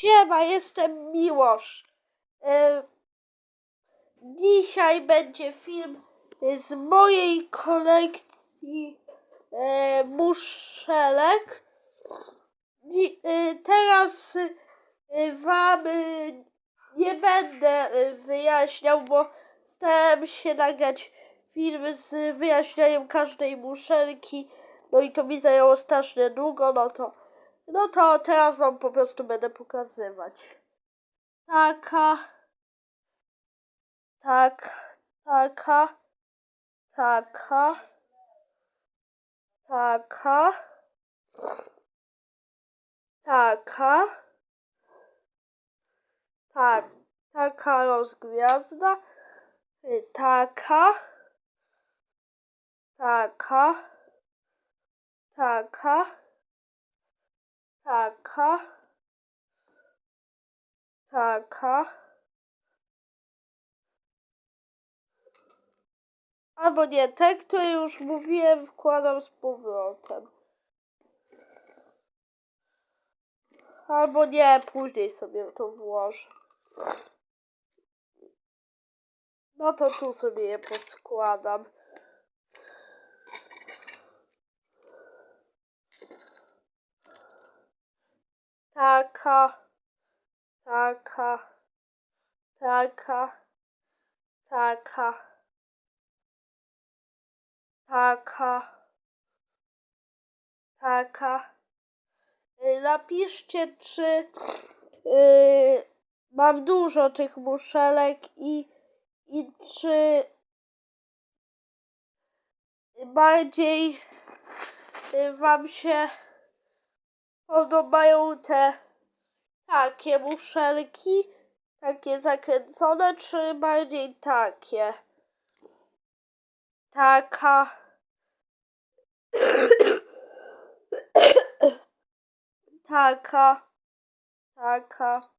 Siema, jestem Miłosz. E, Dzisiaj będzie film z mojej kolekcji e, muszelek. E, Teraz Wam nie będę wyjaśniał, bo starałem się nagrać film z wyjaśnianiem każdej muszelki. No i to mi zajęło strasznie długo, no to, no to teraz Wam po prostu będę pokazywać. Taka, tak, taka, taka, taka, taka, tak, taka rozgwiazda, y, taka, taka, taka, taka, taka. Albo nie, te, które już mówiłem, wkładam z powrotem. Albo nie, później sobie to włożę. No to tu sobie je poskładam. Taka, taka, taka, taka, taka, taka. Napiszcie, czy y, mam dużo tych muszelek i, i czy bardziej y, Wam się podobają te takie muszelki, takie zakręcone, czy bardziej takie? Taka. taka. Taka.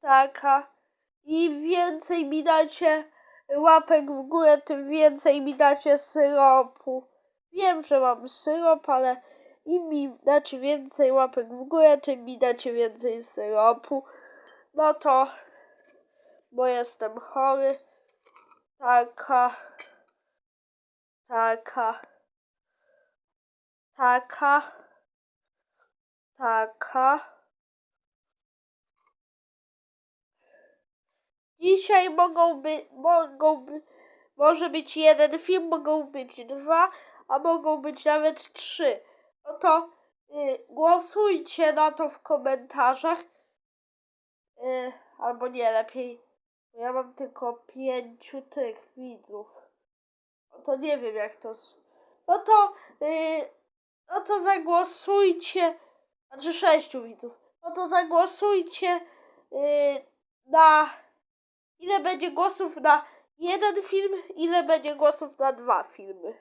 Taka. Im więcej mi dacie łapek w górę, tym więcej mi dacie syropu. Wiem, że mam syrop, ale im mi dacie więcej łapek w górę, tym mi dacie więcej syropu. No to, bo jestem chory. Taka, taka, taka, taka. Dzisiaj mogą być, mogą by, może być jeden film, mogą być dwa, a mogą być nawet trzy. To y, głosujcie na to w komentarzach. Y, albo nie, lepiej. bo Ja mam tylko pięciu tych widzów. No to nie wiem jak to. No to, y, no to zagłosujcie. Znaczy sześciu widzów. No to zagłosujcie y, na ile będzie głosów na jeden film, ile będzie głosów na dwa filmy.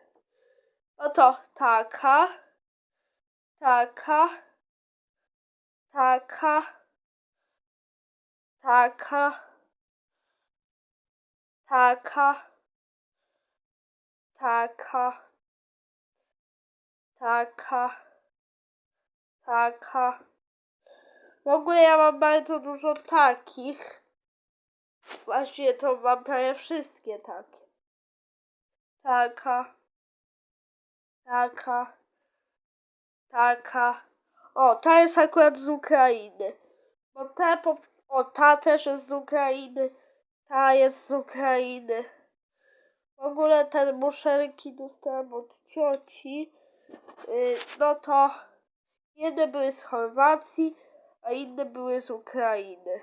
No to taka, taka, taka, taka, taka, taka, taka, taka. W ogóle ja mam bardzo dużo takich. Właściwie to mam prawie wszystkie takie. Taka. Taka. Taka. O, ta jest akurat z Ukrainy. Bo te po... O, ta też jest z Ukrainy. Ta jest z Ukrainy. W ogóle te muszelki dostałem od cioci. Yy, no to jedne były z Chorwacji, a inne były z Ukrainy.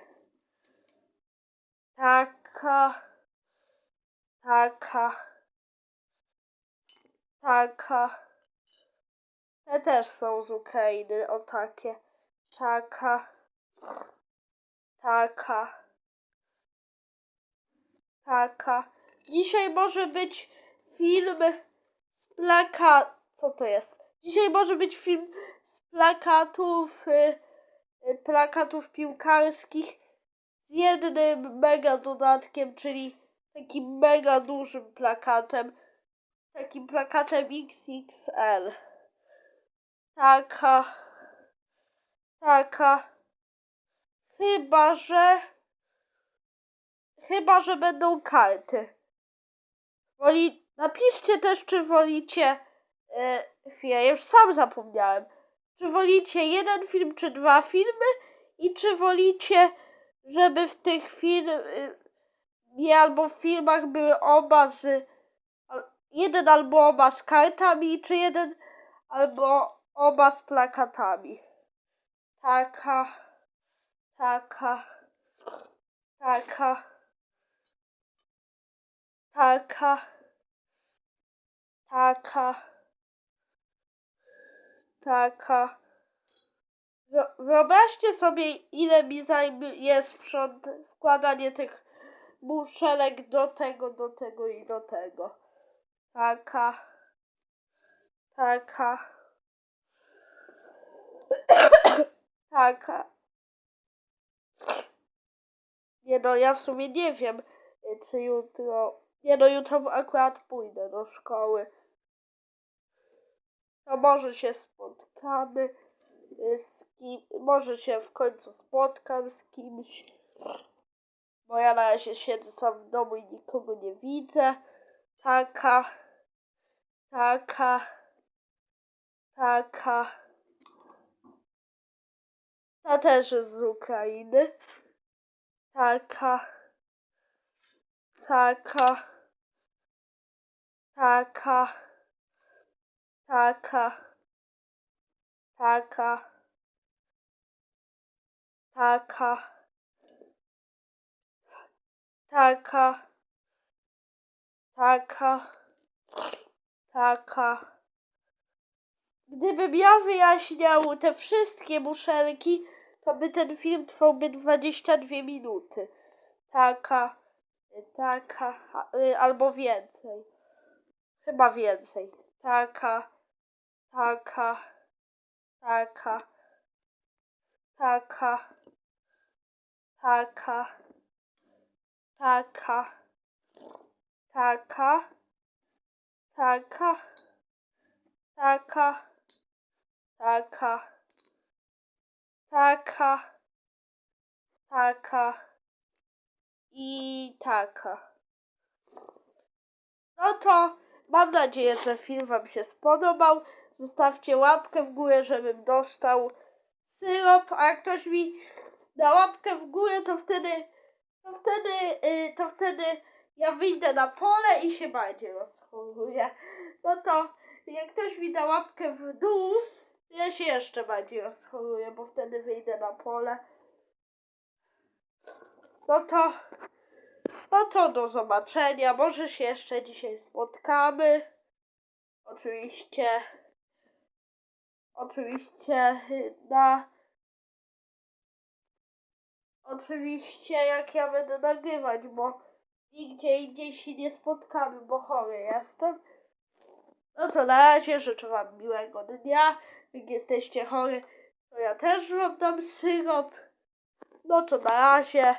Taka. Taka. Taka. Te też są z Ukrainy, o takie. Taka. Taka. Taka. Dzisiaj może być film z plaka... Co to jest? Dzisiaj może być film z plakatów, y, y, plakatów piłkarskich z jednym mega dodatkiem, czyli takim mega dużym plakatem. Takim plakatem XXL. Taka. Taka. Chyba, że. Chyba, że będą karty. Woli... Napiszcie też, czy wolicie. E, chwilę, już sam zapomniałem. Czy wolicie jeden film, czy dwa filmy? I czy wolicie, żeby w tych filmach albo w filmach były oba z. Jeden albo oba z kartami, czy jeden albo oba z plakatami? Taka, taka, taka, taka, taka, taka. Wyo- Wyobraźcie sobie, ile mi zajmie sprząt, wkładanie tych muszelek do tego, do tego i do tego. Taka, taka, taka. Nie no, ja w sumie nie wiem, y, czy jutro... Nie no, jutro akurat pójdę do szkoły. To może się spotkamy y, z kim... Może się w końcu spotkam z kimś. Bo ja na razie siedzę sam w domu i nikogo nie widzę. Taka... Taka... Taka... Ta też jest z Ukrainy. Taka. Taka. Taka. Taka. Taka. Taka. Taka. Taka. Taka. Gdybym ja wyjaśniał te wszystkie muszelki, to by ten film trwałby 22 minuty. Taka, taka, y, albo więcej. Chyba więcej. Taka, taka, taka, taka, taka, taka, taka, taka, taka, taka, taka, taka i taka. No to mam nadzieję, że film Wam się spodobał. Zostawcie łapkę w górę, żebym dostał syrop, a jak ktoś mi da łapkę w górę, to wtedy, to wtedy, y, to wtedy ja wyjdę na pole i się bardziej rozchoruję. No to jak ktoś mi da łapkę w dół, ja się jeszcze bardziej rozchoruję, bo wtedy wyjdę na pole. No to, no to do zobaczenia. Może się jeszcze dzisiaj spotkamy. Oczywiście, oczywiście na, oczywiście jak ja będę nagrywać, bo nigdzie indziej się nie spotkamy, bo chory jestem. No to na razie życzę Wam miłego dnia. Jak jesteście chory, to ja też Wam dam syrop. No to na razie.